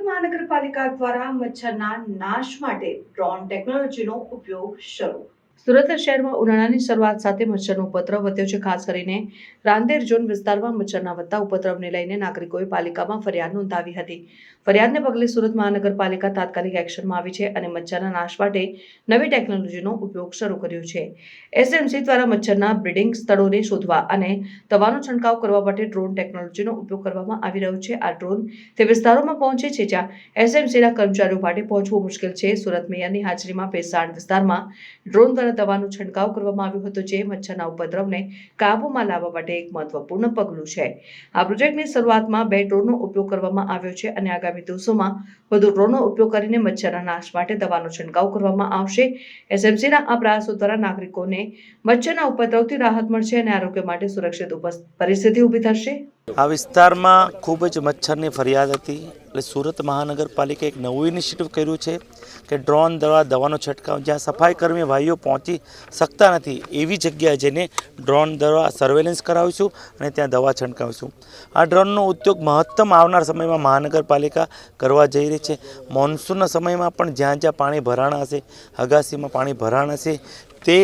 સુરત મહાનગરપાલિકા દ્વારા મચ્છરના નાશ માટે ડ્રોન ટેકનોલોજીનો ઉપયોગ શરૂ. સુરત શહેરમાં ઉનાળાની શરૂઆત સાથે મચ્છરનો ઉપદ્રવ વધ્યો છે. ખાસ કરીને રાંદેર ઝોન વિસ્તારમાં મચ્છરના વધતા ઉપદ્રવને લઈને નાગરિકોએ પાલિકામાં ફરિયાદ નોંધાવી હતી. ફરિયાદને પગલે સુરત મહાનગરપાલિકા તાત્કાલિક એક્શનમાં આવી છે અને મચ્છરના નાશ માટે નવી ટેકનોલોજીનો ઉપયોગ શરૂ કર્યો છે. એસએમસી દ્વારા મચ્છરના બ્રિડિંગ સ્થળોને શોધવા અને દવાનો છંટકાવ કરવા માટે ડ્રોન ટેકનોલોજીનો ઉપયોગ કરવામાં આવી રહ્યો છે. આ ડ્રોન તે વિસ્તારોમાં પહોંચે છે જ્યાં એસએમસીના કર્મચારીઓ માટે પહોંચવું મુશ્કેલ છે. સુરત મેયરની હાજરીમાં ભેસાણ વિસ્તારમાં ડ્રોન દ્વારા દવાનો છંટકાવ કરવામાં આવ્યો હતો, જે મચ્છરના ઉપદ્રવને કાબૂમાં લાવવા માટે એક મહત્વપૂર્ણ પગલું છે. આ પ્રોજેક્ટની શરૂઆતમાં બે ડ્રોનનો ઉપયોગ કરવામાં આવ્યો છે અને આગામી દિવસોમાં વધુ ડ્રોનનો ઉપયોગ કરીને મચ્છરના નાશ માટે દવાનો છંટકાવ કરવામાં આવશે. એસએમસીના આ પ્રયાસો દ્વારા નાગરિકોને મચ્છરના ઉપદ્રવથી રાહત મળશે અને આરોગ્ય માટે સુરક્ષિત પરિસ્થિતિ ઊભી થશે. આ વિસ્તારમાં ખૂબ જ મચ્છરની ફરિયાદ હતી. એટલે સુરત મહાનગરપાલિકાએ એક નવું ઇનિશિયેટિવ કર્યું છે કે ડ્રોન દ્વારા દવાનો છંટકાવ, જ્યાં સફાઈ કર્મી ભાઈઓ પહોંચી શકતા નથી, એવી જગ્યાએ જઈને ડ્રોન દ્વારા સર્વેલન્સ કરાવીશું અને ત્યાં દવા છંટકાવીશું. આ ડ્રોનનો ઉદ્યોગ મહત્તમ આવનાર સમયમાં મહાનગરપાલિકા કરવા જઈ રહી છે. મોન્સૂનના સમયમાં પણ જ્યાં જ્યાં પાણી ભરાણ હશે, અગાસીમાં પાણી ભરાણ હશે, તે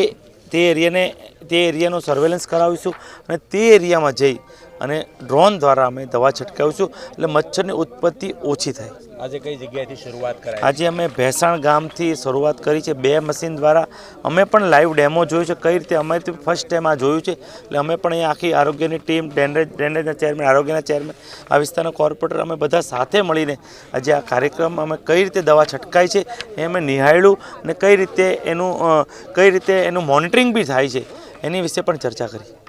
તે એરિયાને તે એરિયાનું સર્વેલન્સ કરાવીશું અને તે એરિયામાં જઈ અને ડ્રોન દ્વારા અમે દવા છંટકાવીશું એટલે મચ્છરની ઉત્પત્તિ ઓછી થાય. આજે કઈ જગ્યાએથી શરૂઆત કરાય આજે અમે ભેસાણ ગામથી શરૂઆત કરી છે. બે મશીન દ્વારા અમે પણ લાઈવ ડેમો જોયું છે. કઈ રીતે અમે ફર્સ્ટ ટાઈમ આ જોયું છે. એટલે અમે પણ અહીંયા આખી આરોગ્યની ટીમ ડ્રેનેજ ડ્રેનેજના ચેરમેન આરોગ્યના ચેરમેન આ વિસ્તારના કોર્પોરેટર અમે બધા સાથે મળીને આજે આ કાર્યક્રમ અમે કઈ રીતે દવા છટકાય છે એ અમે નિહાળ્યું અને કઈ રીતે એનું કઈ રીતે એનું મોનિટરિંગ બી થાય છે એની વિશે પણ ચર્ચા કરી.